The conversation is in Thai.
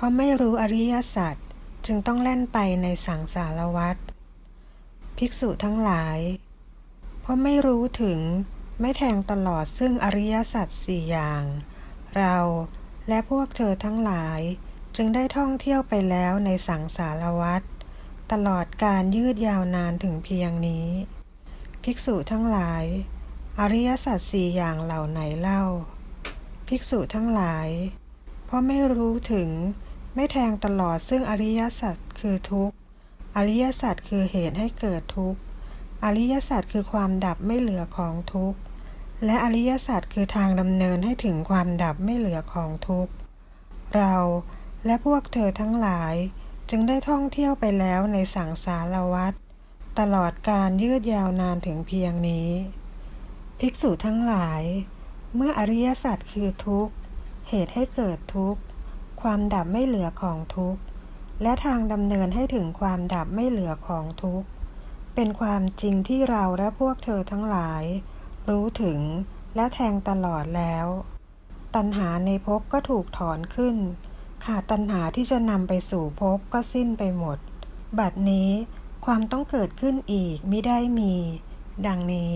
เพราะไม่รู้อริยสัจจึงต้องแล่นไปในสังสารวัฏภิกษุทั้งหลาย เพราะไม่รู้ถึงไม่แทงตลอดซึ่งอริยสัจสี่อย่าง เราและพวกเธอทั้งหลายจึงได้ท่องเที่ยวไปแล้วในสังสารวัฏตลอดการยืดยาวนานถึงเพียงนี้ ภิกษุทั้งหลาย อริยสัจสี่อย่างเหล่าไหนเล่า ภิกษุทั้งหลาย เพราะไม่รู้ถึง ไม่แทงตลอดซึ่งอริยสัจคือทุกข์ อริยสัจคือเหตุให้เกิดทุกข์ อริยสัจคือความดับไม่เหลือของทุกข์ และอริยสัจคือทางดำเนินให้ถึงความดับไม่เหลือของทุกข์ เราและพวกเธอทั้งหลายจึงได้ท่องเที่ยวไปแล้วในสังสารวัฏตลอดการยืดยาวนานถึงเพียงนี้ ภิกษุทั้งหลาย เมื่ออริยสัจคือทุกข์ เหตุให้เกิดทุกข์ ความดับไม่เหลือของทุกข์ และทางดำเนินให้ถึงความดับไม่เหลือของทุกข์ เป็นความจริงที่เราและพวกเธอทั้งหลาย รู้ถึงและแทงตลอดแล้ว ตัณหาในภพก็ถูกถอนขึ้น ขาดตัณหาที่จะนำไปสู่ภพก็สิ้นไปหมด บัดนี้ความต้องเกิดขึ้นอีกไมิได้มี ดังนี้